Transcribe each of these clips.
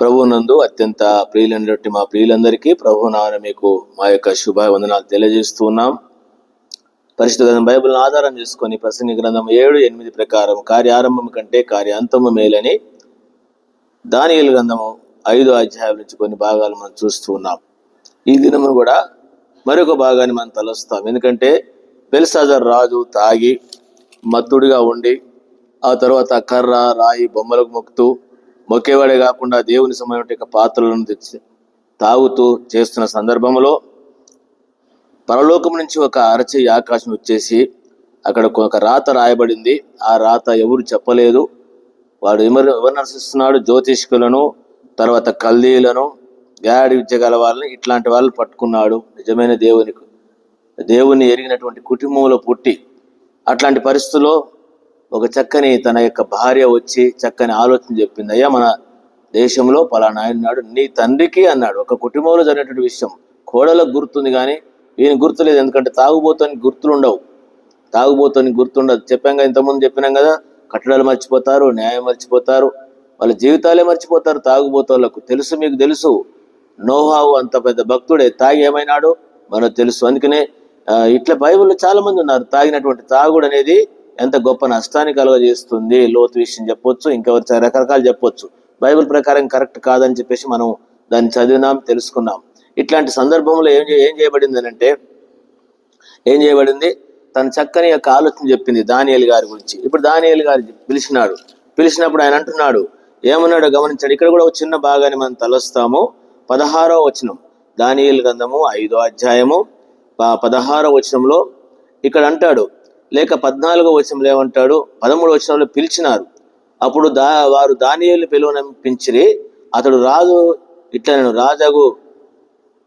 ప్రభు నందు అత్యంత ప్రియులైనటువంటి మా ప్రియులందరికీ ప్రభు నాన్న మీకు మా యొక్క శుభవందనాలు తెలియజేస్తూ ఉన్నాం. పరిశుద్ధ గ్రంథం బైబిల్ని ఆధారం చేసుకొని ప్రసంగి గ్రంథం ఏడు ఎనిమిది ప్రకారం కార్యారంభం కంటే కార్యాంతము మేలని దానియుల గ్రంథము ఐదు అధ్యాయాల నుంచి కొన్ని భాగాలు మనం చూస్తూ ఉన్నాం. ఈ దినము కూడా మరొక భాగాన్ని మనం తలస్తాం. ఎందుకంటే బెల్సాజర్ రాజు తాగి మత్తుడిగా ఉండి ఆ తర్వాత కర్ర రాయి బొమ్మలకు మొక్కుతూ మొక్కేవాడే కాకుండా దేవుని సమయం పాత్రలను తెచ్చి తాగుతూ చేస్తున్న సందర్భంలో పరలోకం నుంచి ఒక అరచేయి ఆకాశం వచ్చేసి అక్కడ ఒక రాత రాయబడింది. ఆ రాత ఎవరు చెప్పలేదు. వాడు ఎవరు ఎవరు నర్శిస్తున్నాడు జ్యోతిష్కులను తర్వాత కల్దీలను గాడి విద్య గల వాళ్ళని ఇట్లాంటి వాళ్ళు పట్టుకున్నాడు. నిజమైన దేవునికి దేవుని ఎరిగినటువంటి కుటుంబంలో పుట్టి అట్లాంటి పరిస్థితుల్లో ఒక చక్కని తన యొక్క భార్య వచ్చి చక్కని ఆలోచన చెప్పింది అయ్యా మన దేశంలో పలానా అన్నాడు నీ తండ్రికి అన్నాడు. ఒక కుటుంబంలో జరిగినటువంటి విషయం కోడలకు గుర్తుంది కానీ ఈయన గుర్తులేదు. ఎందుకంటే తాగుబోతానికి గుర్తులు ఉండవు తాగుబోతానికి గుర్తుండదు. చెప్పాం కదా ఇంతకుముందు చెప్పినాం కదా కట్టడాలు మర్చిపోతారు న్యాయం మర్చిపోతారు వాళ్ళ జీవితాలే మర్చిపోతారు తాగుబోతోళ్ళకు తెలుసు మీకు తెలుసు. నోహావు అంత పెద్ద భక్తుడే. తాగి ఏమైనాడు? మనకు తెలుసు. అందుకనే ఇట్లా బైబిల్లో చాలా మంది ఉన్నారు. తాగినటువంటి తాగుడు అనేది ఎంత గొప్ప నష్టాన్ని కలుగజేస్తుంది లోతు విషయం చెప్పొచ్చు ఇంకా రకరకాలు చెప్పొచ్చు. బైబిల్ ప్రకారం కరెక్ట్ కాదని చెప్పేసి మనం దాన్ని చదివినాం తెలుసుకున్నాం. ఇట్లాంటి సందర్భంలో ఏం ఏం చేయబడింది అంటే ఏం చేయబడింది? తన చక్కని యొక్క ఆలోచన చెప్పింది దానియల్ గారి గురించి. ఇప్పుడు దానియల్ గారు పిలిచినాడు. పిలిచినప్పుడు ఆయన అంటున్నాడు ఏమన్నాడో గమనించాడు. ఇక్కడ కూడా ఒక చిన్న భాగాన్ని మనం తలస్తాము. పదహారో వచనం దానియలు గంధము ఐదో అధ్యాయము పదహారో వచనంలో ఇక్కడ అంటాడు లేక పద్నాలుగో వచనంలో ఏమంటాడు? పదమూడు వచనంలో పిలిచినారు. అప్పుడు దా వారు దానియలు పిలువనంపించిరి అతడు రాజు ఇట్లా నేను రాజాగు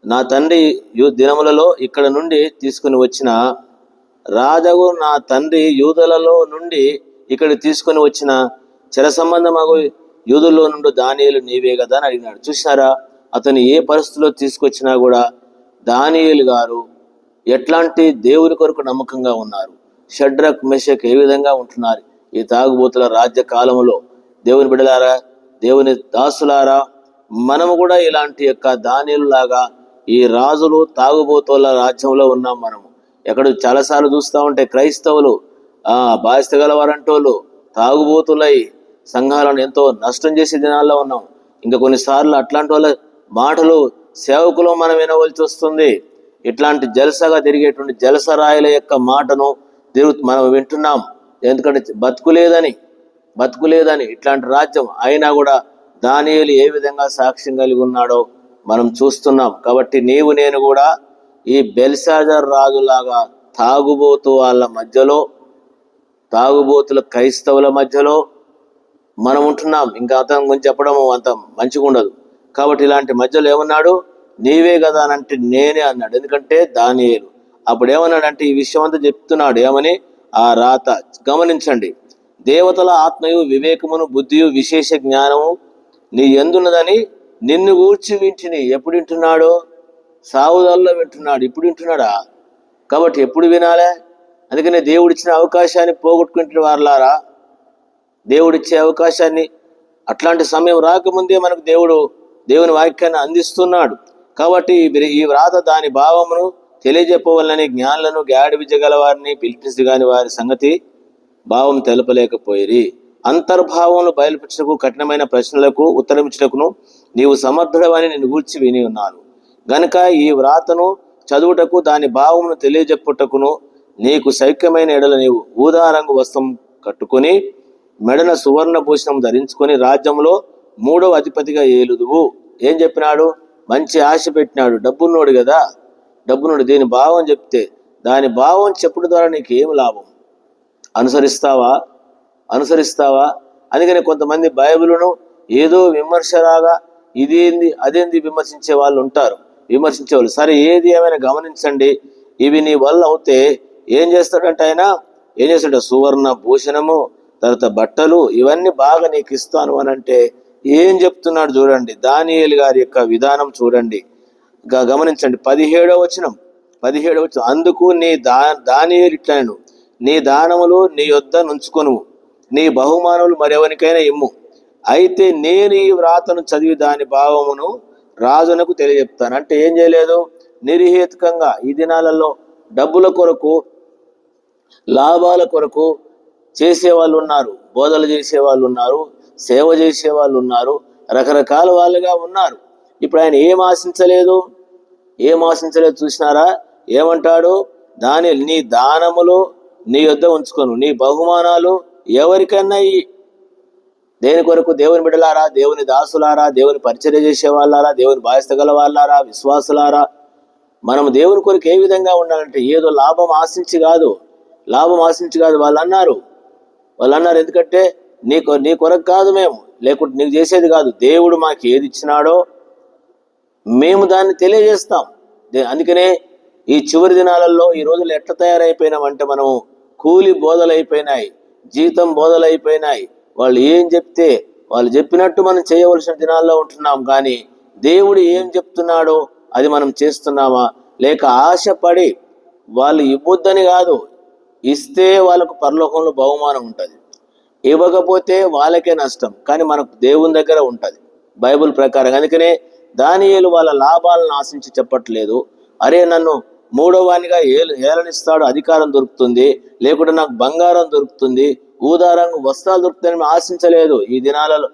నా తండ్రి యూ దినములలో ఇక్కడ నుండి తీసుకుని వచ్చిన రాజగు నా తండ్రి యూదులలో నుండి ఇక్కడ తీసుకొని వచ్చిన చెర సంబంధమాగు యూదుల్లో నుండి దానియలు నీవే కదా అని అడిగినాడు. చూసారా అతను ఏ పరిస్థితిలో తీసుకొచ్చినా కూడా దానియలు గారు ఎట్లాంటి దేవుని కొరకు నమ్మకంగా ఉన్నారు? షడ్రక్ మెషక్ ఏ విధంగా ఉంటున్నారు? ఈ తాగుబోతుల రాజ్య కాలంలో దేవుని బిడలారా దేవుని దాసులారా మనము కూడా ఇలాంటి యొక్క దానిలు లాగా ఈ రాజులు తాగుబోతుల రాజ్యంలో ఉన్నాం మనము. ఎక్కడ చాలాసార్లు చూస్తూ ఉంటే క్రైస్తవులు ఆ బాధ్యత గలవారంటోళ్ళు తాగుబోతులై సంఘాలను ఎంతో నష్టం చేసే దినాల్లో ఉన్నాం. ఇంకా కొన్నిసార్లు అట్లాంటి వాళ్ళ మాటలు సేవకులు మనం వినవలసి వస్తుంది. ఇట్లాంటి జలసగా తిరిగేటువంటి జలసరాయల యొక్క మాటను తిరుగు మనం వింటున్నాం. ఎందుకంటే బతుకులేదని బతుకులేదని ఇట్లాంటి రాజ్యం అయినా కూడా దానియులు ఏ విధంగా సాక్ష్యం కలిగి ఉన్నాడో మనం చూస్తున్నాం. కాబట్టి నీవు నేను కూడా ఈ బెల్సాజర్ రాజులాగా తాగుబోతు వాళ్ళ మధ్యలో తాగుబోతుల క్రైస్తవుల మధ్యలో మనం ఉంటున్నాం. ఇంకా అతని గురించి చెప్పడం అంత మంచిగా ఉండదు. కాబట్టి ఇలాంటి మధ్యలో ఏమన్నాడు? నీవే కదా అని అంటే నేనే అన్నాడు. ఎందుకంటే దానియేలు. అప్పుడు ఏమన్నాడంటే ఈ విషయం అంతా చెప్తున్నాడు ఏమని? ఆ రాత గమనించండి. దేవతల ఆత్మయు వివేకమును బుద్ధియు విశేష జ్ఞానము నీ ఎందున్నదని నిన్ను ఊర్చి వింటిని ఎప్పుడు వింటున్నాడు? సావుదాల్లో వింటున్నాడు ఇప్పుడు వింటున్నాడా? కాబట్టి ఎప్పుడు వినాలే? అందుకనే దేవుడిచ్చిన అవకాశాన్ని పోగొట్టుకుంటున్న వారులారా దేవుడిచ్చే అవకాశాన్ని అట్లాంటి సమయం రాకముందే మనకు దేవుడు దేవుని వాక్యాన్ని అందిస్తున్నాడు. కాబట్టి ఈ వ్రాత దాని భావమును తెలియజెప్పవలని జ్ఞానులను గాడి విజయగలవారిని గల పిలిపించి కాని వారి సంగతి భావం తెలపలేకపోయిరి. అంతర్భావములు బయలుపరచకు కఠినమైన ప్రశ్నలకు ఉత్తరమిచ్చుటకును నీవు సమర్థుడవని నేను గూర్చి విని ఉన్నాను. గనుక ఈ వ్రాతను చదువుటకు దాని భావమును తెలియజెప్పుటకును నీకు సౌఖ్యమైన ఎడల నీవు ఊదా రంగు వస్త్రం కట్టుకొని మెడన సువర్ణ భూషణం ధరించుకొని రాజ్యంలో మూడవ అధిపతిగా ఏలుదువు. ఏం చెప్పినాడు? మంచి ఆశ పెట్టినాడు. డబ్బున్నోడు కదా డబ్బున్నోడు దీని భావం చెప్తే దాని భావం చెప్పడం ద్వారా నీకు ఏం లాభం? అనుసరిస్తావా? అనుసరిస్తావా? అందుకని కొంతమంది బైబిలును ఏదో విమర్శలాగా ఇదేంది అదేంది విమర్శించే వాళ్ళు ఉంటారు. విమర్శించే వాళ్ళు. సరే ఏది ఏమైనా గమనించండి. ఇవి నీ వల్ల అవుతే ఏం చేస్తాడంటే ఆయన? ఏం చేస్తాడు సువర్ణ భూషణము తర్వాత బట్టలు ఇవన్నీ బాగా నీకు ఇస్తాను అని అంటే ఏం చెప్తున్నాడు చూడండి. దానియేలు గారి యొక్క విధానం చూడండి. గమనించండి. పదిహేడవ వచనం. పదిహేడవ వచనం. అందుకు నీ దా దానియేలు ఇట్లను నీ దానములు నీ యొద్ద నుంచుకొను నీ బహుమానములు మరెవరికైనా ఇమ్ము. అయితే నేను ఈ వ్రాతను చదివి దాని భావమును రాజునకు తెలియజెప్తాను. అంటే ఏం చేయలేదు? నిర్హేతుకంగా ఈ దినాలలో డబ్బుల కొరకు లాభాల కొరకు చేసే వాళ్ళు ఉన్నారు బోధలు చేసే వాళ్ళు ఉన్నారు సేవ చేసే వాళ్ళు ఉన్నారు రకరకాల వాళ్ళుగా ఉన్నారు. ఇప్పుడు ఆయన ఏం ఆశించలేదు? ఏం ఆశించలేదు చూసినారా? ఏమంటాడు? దాని నీ దానములు నీ యొద్ద ఉంచుకొను. నీ బహుమానాలు ఎవరికన్నా దేని కొరకు? దేవుని బిడలారా దేవుని దాసులారా దేవుని పరిచర్య చేసే వాళ్ళారా దేవుని బాధ్యత గల వాళ్ళారా విశ్వాసులారా? మనం దేవుని కొరకు ఏ విధంగా ఉండాలంటే ఏదో లాభం ఆశించి కాదు. లాభం ఆశించి కాదు. వాళ్ళు అన్నారు వాళ్ళు అన్నారు ఎందుకంటే నీ కొ- నీ కొరకు కాదు మేము. లేకుంటే నీకు చేసేది కాదు. దేవుడు మాకు ఏది ఇచ్చినాడో మేము దాన్ని తెలియజేస్తాం. దే- అందుకనే ఈ చివరి దినాలలో ఈ రోజులు ఎట్లా తయారైపోయినామంటే మనం కూలి బోధలు అయిపోయినాయి జీతం బోధలు అయిపోయినాయి వాళ్ళు ఏం చెప్తే వాళ్ళు చెప్పినట్టు మనం చేయవలసిన దినాల్లో ఉంటున్నాం. కానీ దేవుడు ఏం చెప్తున్నాడో అది మనం చేస్తున్నామా? లేక ఆశపడి వాళ్ళు ఇవ్వొద్దని కాదు ఇస్తే వాళ్ళకు పరలోకంలో బహుమానం ఉంటుంది. ఇవ్వకపోతే వాళ్ళకే నష్టం కానీ మనకు దేవుని దగ్గర ఉంటుంది. బైబిల్ ప్రకారం. అందుకనే దానియేలు వాళ్ళ లాభాలను ఆశించి చెప్పట్లేదు. అరే నన్ను మూడో వానిగా ఏలు ఏలనిస్తాడు అధికారం దొరుకుతుంది. లేకుంటే నాకు బంగారం దొరుకుతుంది. ఊదారంగు వస్త్రాలు దొరుకుతాయని ఆశించలేదు. ఈ దినాలలో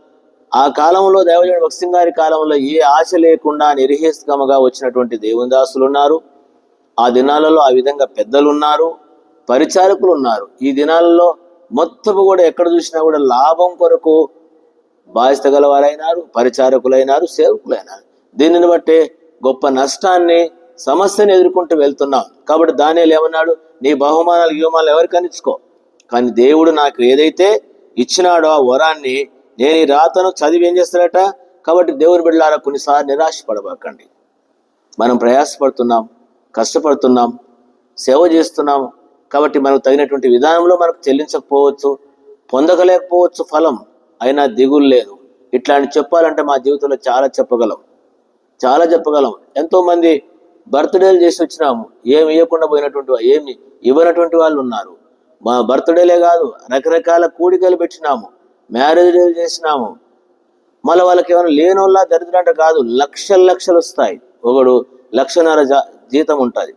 ఆ కాలంలో దేవజనుడు భక్సింగారి కాలంలో ఏ ఆశ లేకుండా నిర్హేస్కమగా వచ్చినటువంటి దేవుని దాసులు ఉన్నారు ఆ దినాలలో ఆ విధంగా పెద్దలు ఉన్నారు పరిచారకులు ఉన్నారు ఈ దినాలలో మొత్తము కూడా ఎక్కడ చూసినా కూడా లాభం కొరకు బాధ్యత గలవారైనారు పరిచారకులైనారు సేవకులైనారు. దీనిని బట్టి గొప్ప నష్టాన్ని సమస్యను ఎదుర్కొంటూ వెళ్తున్నాం కాబట్టి దానిలో ఏమన్నాడు? నీ బహుమానాలు వ్యూమాలు ఎవరికి అనిచ్చుకో కానీ దేవుడు నాకు ఏదైతే ఇచ్చినాడో ఆ వరాన్ని నేను ఈ రాతను చదివి ఏం చేస్తాడట? కాబట్టి దేవుని బిడ్డలారా కొన్నిసార్లు నిరాశపడబాకండి. మనం ప్రయాసపడుతున్నాం కష్టపడుతున్నాం సేవ చేస్తున్నాం. కాబట్టి మనకు తగినటువంటి విధానంలో మనకు చెల్లించకపోవచ్చు పొందగలేకపోవచ్చు ఫలం. అయినా దిగులు లేదు. ఇట్లాంటి చెప్పాలంటే మా జీవితంలో చాలా చెప్పగలం. చాలా చెప్పగలం. ఎంతో మంది బర్త్డేలు చేసి వచ్చినాము. ఏమి ఇవ్వకుండా పోయినటువంటి ఏమి ఇవ్వనటువంటి వాళ్ళు ఉన్నారు. మా బర్త్డేలే కాదు రకరకాల కూడికలు పెట్టినాము. మ్యారేజ్ డేలు చేసినాము. మళ్ళీ వాళ్ళకి ఏమైనా లేనోళ్ళ దరిద్రంట కాదు లక్షల లక్షలు వస్తాయి. ఒకడు లక్షన్నర జా- జీతం ఉంటుంది.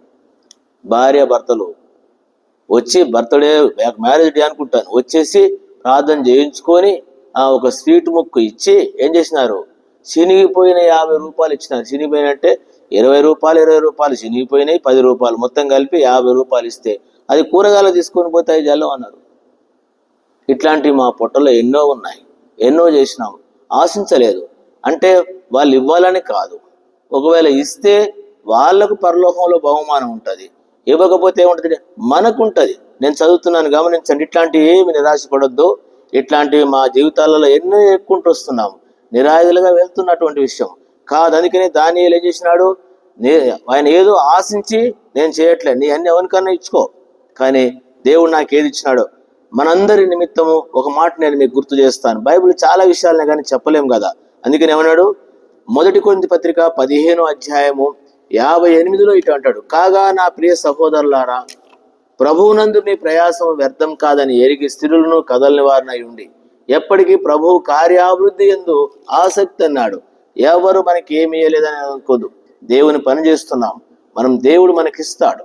భార్య భర్తలు వచ్చి బర్త్డే మ్యారేజ్ డే అనుకుంటాను. వచ్చేసి ప్రార్థన చేయించుకొని ఆ ఒక స్వీట్ ముక్కు ఇచ్చి ఏం చేసినారు? చినిగిపోయిన యాభై రూపాయలు ఇచ్చినారు. చినిగిపోయినంటే ఇరవై రూపాయలు ఇరవై రూపాయలు చినిగిపోయినాయి పది రూపాయలు. మొత్తం కలిపి యాభై రూపాయలు ఇస్తే అది కూరగాయలు తీసుకొని పోతే ఐదు జల్లం అన్నారు. ఇట్లాంటివి మా పొట్టలో ఎన్నో ఉన్నాయి. ఎన్నో చేసినాం ఆశించలేదు. అంటే వాళ్ళు ఇవ్వాలని కాదు. ఒకవేళ ఇస్తే వాళ్ళకు పరలోకంలో బహుమానం ఉంటుంది. ఇవ్వకపోతే ఏముంటుంది? మనకు ఉంటుంది నేను చదువుతున్నాను గమనించండి ఇట్లాంటివి ఏమి నిరాశపడొద్దు. ఇట్లాంటివి మా జీవితాలలో ఎన్నో ఎక్కుంటూ వస్తున్నాము. నిరాయుధులుగా వెళ్తున్నటువంటి విషయం. కాదు దాని దాన్ని ఏం చేసినాడు? నే ఆయన ఏదో ఆశించి నేను చేయట్లేదు నీ అన్ని ఎవరికన్నా ఇచ్చుకో. కానీ దేవుడు నాకు ఏది ఇచ్చినాడో. మనందరి నిమిత్తము ఒక మాట నేను మీకు గుర్తు చేస్తాను. బైబిల్ చాలా విషయాలనే కానీ చెప్పలేము కదా. అందుకని ఏమన్నాడు? మొదటి కొంది పత్రిక పదిహేను అధ్యాయము యాభై ఎనిమిదిలో ఇటు అంటాడు. కాగా నా ప్రియ సహోదరులారా ప్రభువునందు మీ ప్రయాసం వ్యర్థం కాదని ఎరిగి స్థిరులను కదలని వారినై ఉండి ఎప్పటికీ ప్రభువు కార్యాభివృద్ధి ఎందు ఆసక్తి అన్నాడు. ఎవరు మనకి ఏమి ఇవ్వలేదని అనుకోదు. దేవుని పని చేస్తున్నాం. మనం దేవుడు మనకిస్తాడు.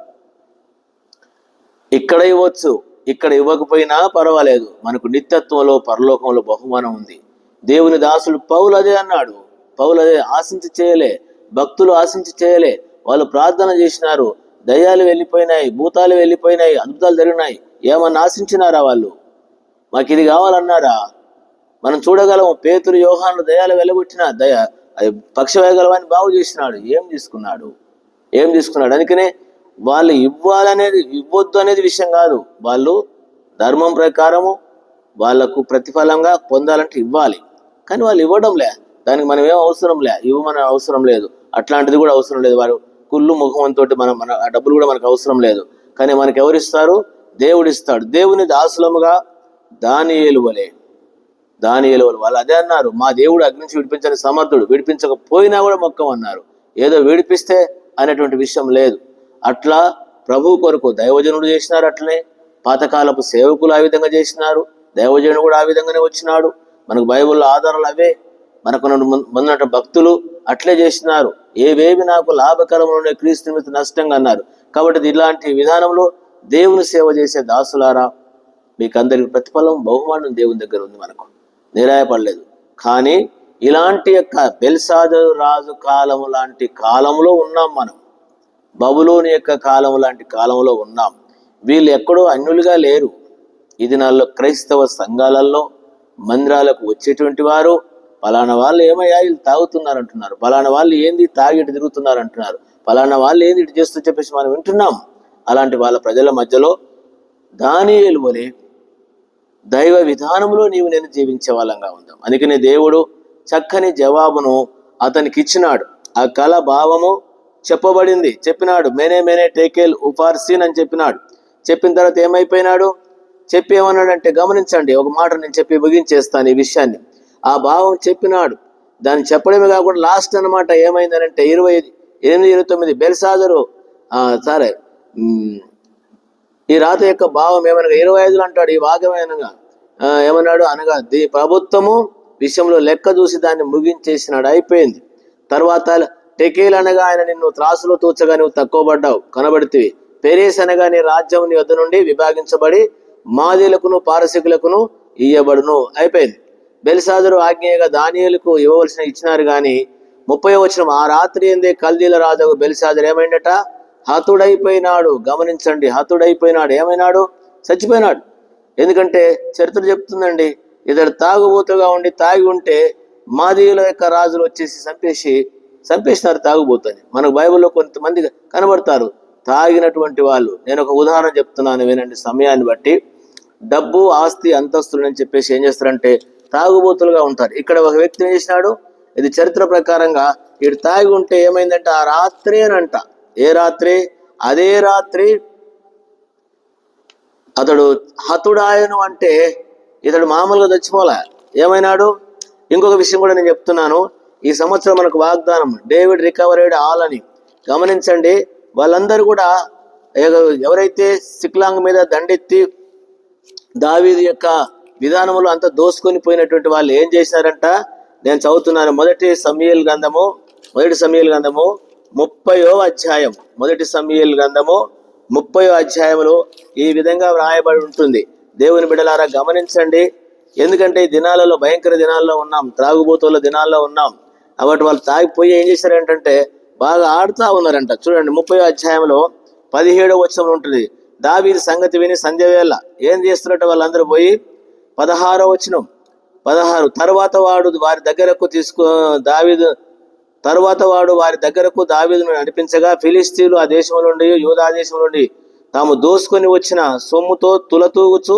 ఇక్కడ ఇవ్వచ్చు ఇక్కడ ఇవ్వకపోయినా పర్వాలేదు. మనకు నిత్యత్వంలో పరలోకంలో బహుమానం ఉంది. దేవుని దాసులు పౌలు అదే అన్నాడు. పౌలు అదే ఆశించి చేయలే. భక్తులు ఆశించి చేయలే. వాళ్ళు ప్రార్థన చేసినారు. దయ్యాలు వెళ్ళిపోయినాయి భూతాలు వెళ్ళిపోయినాయి అద్భుతాలు జరిగినాయి. ఏమన్నా ఆశించినారా వాళ్ళు? మాకు ఇది కావాలన్నారా మనం చూడగలము. పేతులు యోహాను దయాలు వెలగొట్టిన దయ అది పక్షవేగలవాన్ని బాగు చేసినాడు. ఏం తీసుకున్నాడు? ఏం తీసుకున్నాడు? అందుకనే వాళ్ళు ఇవ్వాలనేది ఇవ్వద్దు అనేది విషయం కాదు. వాళ్ళు ధర్మం ప్రకారము వాళ్ళకు ప్రతిఫలంగా పొందాలంటే ఇవ్వాలి. కానీ వాళ్ళు ఇవ్వడం లే. దానికి మనం ఏం అవసరం లే. ఇవ్వమని అవసరం లేదు. అట్లాంటిది కూడా అవసరం లేదు. వారు కుళ్ళు ముఖంతో మనం మన డబ్బులు కూడా మనకు అవసరం లేదు. కానీ మనకు ఎవరు ఇస్తారు దేవుడు ఇస్తాడు దేవుని దాసులముగా దాని వలె. దాని వాళ్ళు అదే అన్నారు. మా దేవుడు అగ్ని నుంచి విడిపించని సమర్థుడు. విడిపించకపోయినా కూడా మొక్కం అన్నారు. ఏదో విడిపిస్తే అనేటువంటి విషయం లేదు. అట్లా ప్రభు కొరకు దైవజనుడు చేసినారు అట్లనే. పాతకాలపు సేవకులు ఆ విధంగా చేసినారు. దైవజనుడు కూడా ఆ విధంగానే వచ్చినాడు. మనకు బైబిల్లో ఆధారాలు అవే. మనకు ముందున్న భక్తులు అట్లే చేసినారు. ఏవేవి నాకు లాభకరములు క్రీస్తు మీద నష్టంగా అన్నారు. కాబట్టి ఇలాంటి విధానంలో దేవుని సేవ చేసే దాసులారా మీకు ప్రతిఫలం బహుమానం దేవుని దగ్గర ఉంది మనకు. నిరాయపడలేదు. కానీ ఇలాంటి యొక్క బెల్సాదరు రాజు కాలము లాంటి కాలంలో ఉన్నాం మనం. బబులోని యొక్క కాలం లాంటి కాలంలో ఉన్నాం. వీళ్ళు ఎక్కడో అన్యులుగా లేరు. ఇది నాలో క్రైస్తవ సంఘాలలో మందిరాలకు వచ్చేటువంటి వారు పలానా వాళ్ళు ఏమయ్యా వీళ్ళు తాగుతున్నారు అంటున్నారు పలానా వాళ్ళు ఏంది తాగి ఇటు తిరుగుతున్నారు అంటున్నారు పలానా వాళ్ళు ఏంది ఇటు చేస్తూ చెప్పేసి మనం వింటున్నాం. అలాంటి వాళ్ళ ప్రజల మధ్యలో దానియేలు వలె దైవ విధానంలో నీవు నేను జీవించే వాళ్ళంగా ఉందాం. అందుకనే దేవుడు చక్కని జవాబును అతనికి ఇచ్చినాడు ఆ కళ భావము చెప్పబడింది. చెప్పినాడు మేనే మేనే టేకేల్ ఉపార్సీన్ అని చెప్పినాడు. చెప్పిన తర్వాత ఏమైపోయినాడు? చెప్పి ఏమన్నాడంటే గమనించండి ఒక మాట నేను చెప్పి ముగించేస్తాను ఈ విషయాన్ని. ఆ భావం చెప్పినాడు. దాన్ని చెప్పడమే కాకుండా లాస్ట్ అనమాట ఏమైందనంటే ఇరవై ఎనిమిది ఇరవై తొమ్మిది బెల్సాదరు సరే ఈ రాత యొక్క భావం ఏమనగా ఇరవై ఐదులు అంటాడు ఈ వాక్యమైనగా ఏమన్నాడు? అనగా దీ ప్రభుత్వము విషయంలో లెక్క చూసి దాన్ని ముగించేసినాడు అయిపోయింది. తర్వాత టెకేల్ అనగా ఆయన నిన్ను త్రాసులో తూచగా నువ్వు తక్కువ పడ్డావు కనబడితివి. పెరేస్ అనగా నీ రాజ్యం నీ వద్ద నుండి విభాగించబడి మాదీలకును పారసికులకును ఇయ్యబడును. అయిపోయింది. బెల్సాదరు ఆజ్ఞయగా దానియులకు ఇవ్వవలసిన ఇచ్చినారు గాని ముప్పై వచ్చిన ఆ రాత్రి ఏందే కల్దీల రాజు బెల్సాదురు ఏమైందట? హతుడైపోయినాడు గమనించండి హతుడైపోయినాడు ఏమైనాడు? చచ్చిపోయినాడు. ఎందుకంటే చరిత్ర చెప్తుందండి ఇతడు తాగుబోతుగా ఉండి తాగి ఉంటే మాదీయుల యొక్క రాజులు వచ్చేసి చంపేసి చంపేసినారు తాగుబోతుంది మనకు బైబిల్లో కొంతమంది కనబడతారు తాగినటువంటి వాళ్ళు. నేను ఒక ఉదాహరణ చెప్తున్నాను వినండి సమయాన్ని బట్టి. డబ్బు ఆస్తి అంతస్తులు అని చెప్పేసి ఏం చేస్తారంటే తాగుబోతులుగా ఉంటారు. ఇక్కడ ఒక వ్యక్తి ఏం చేసినాడు? ఇది చరిత్ర ప్రకారంగా ఇటు తాగి ఉంటే ఏమైందంటే ఆ రాత్రి అని అంట. ఏ రాత్రి? అదే రాత్రి అతడు హతుడాయను అంటే ఇతడు మామూలుగా చచ్చిపోలే. ఏమైనాడు? ఇంకొక విషయం కూడా నేను చెప్తున్నాను. ఈ సంవత్సరం మనకు వాగ్దానం డేవిడ్ రికవరీడ్ ఆల్ అని. గమనించండి వాళ్ళందరూ కూడా ఎవరైతే సిక్లాంగ్ మీద దండెత్తి దావీది యొక్క విధానంలో అంతా దోసుకొని పోయినటువంటి వాళ్ళు ఏం చేశారంట నేను చదువుతున్నాను మొదటి సమీల్ గ్రంథము మొదటి సమీల్ గ్రంథము ముప్పయో అధ్యాయం మొదటి సమీల్ గ్రంథము ముప్పయో అధ్యాయంలో ఈ విధంగా వ్రాయబడి ఉంటుంది. దేవుని బిడలారా గమనించండి. ఎందుకంటే ఈ దినాలలో భయంకర దినాల్లో ఉన్నాం త్రాగుబోతుల దినాల్లో ఉన్నాం. కాబట్టి వాళ్ళు తాగిపోయి ఏం చేశారంటే బాగా ఆడుతూ ఉన్నారంట. చూడండి ముప్పై అధ్యాయంలో పదిహేడవ వచనంలో ఉంటుంది. దావీది సంగతి విని సంధ్య వేళ ఏం చేస్తున్నట్టు వాళ్ళందరూ పోయి? పదహారో వచనం. పదహారు. తర్వాత వాడు వారి దగ్గరకు తీసుకు దావీదు తరువాత వాడు వారి దగ్గరకు దావీదును నడిపించగా ఫిలిస్తీన్లు ఆ దేశం నుండి యూదా దేశం నుండి తాము దోసుకొని వచ్చిన సొమ్ముతో తులతూగుచు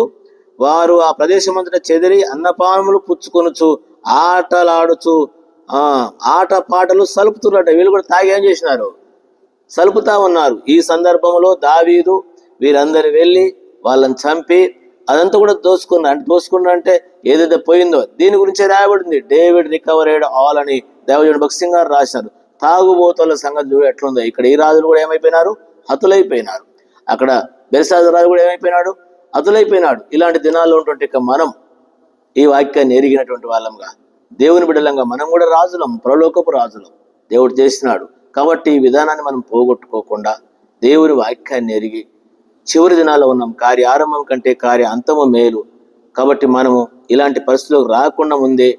వారు ఆ ప్రదేశమంతటా చెదిరి అన్నపానములు పుచ్చుకొనుచు ఆటలాడుచు ఆట పాటలు సలుపుతున్నట్ట వీళ్ళు కూడా తాగి ఏం చేసినారు? సలుపుతా ఉన్నారు. ఈ సందర్భంలో దావీదు వీరందరు వెళ్ళి వాళ్ళని చంపి అదంతా కూడా దోసుకున్నారు అంటే దోసుకున్నా అంటే ఏదైతే పోయిందో దీని గురించి రాయబడింది. డేవిడ్ రికవరేడ్ ఆల్ అని దేవజుడు భక్సింగ్ గారు రాశారు. తాగుబోతుల సంగతి చూడు ఎట్లుందో. ఇక్కడ ఈ రాజులు కూడా ఏమైపోయినారు? హతులైపోయినారు. అక్కడ బెరసాజు రాజు కూడా ఏమైపోయినాడు? హతులైపోయినాడు. ఇలాంటి దినాల్లో ఉన్నటువంటి మనం ఈ వాక్యాన్ని ఎరిగినటువంటి వాళ్ళంగా దేవుని బిడ్డలంగా మనం కూడా రాజులం ప్రలోకపు రాజులం. దేవుడు చేసినాడు కాబట్టి ఈ విధానాన్ని మనం పోగొట్టుకోకుండా దేవుని వాక్యాన్ని ఎరిగి చివరి దినాల్లో ఉన్నాం. కార్య ఆరంభం కంటే కార్య అంతము మేలు. కాబట్టి మనము ఇలాంటి పరిస్థితులకు రాకుండా ముందే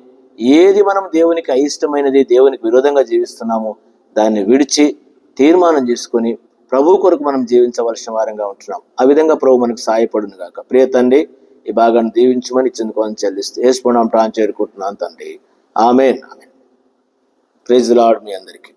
ఏది మనం దేవునికి అయిష్టమైనది దేవునికి విరోధంగా జీవిస్తున్నామో దాన్ని విడిచి తీర్మానం చేసుకొని ప్రభు కొరకు మనం జీవించవలసిన వారంగా ఉంటున్నాం. ఆ విధంగా ప్రభు మనకు సహాయపడును కాక ప్రియ తండ్రి ఈ భాగాన్ని దీవించమని చెందుకోవాలని చెల్లిస్తూ వేసుకున్నాం ప్రాణం చేరుకుంటున్నాను తండ్రి. Amen amen. ప్రైజ్ లాడ్ మీ అందరికీ.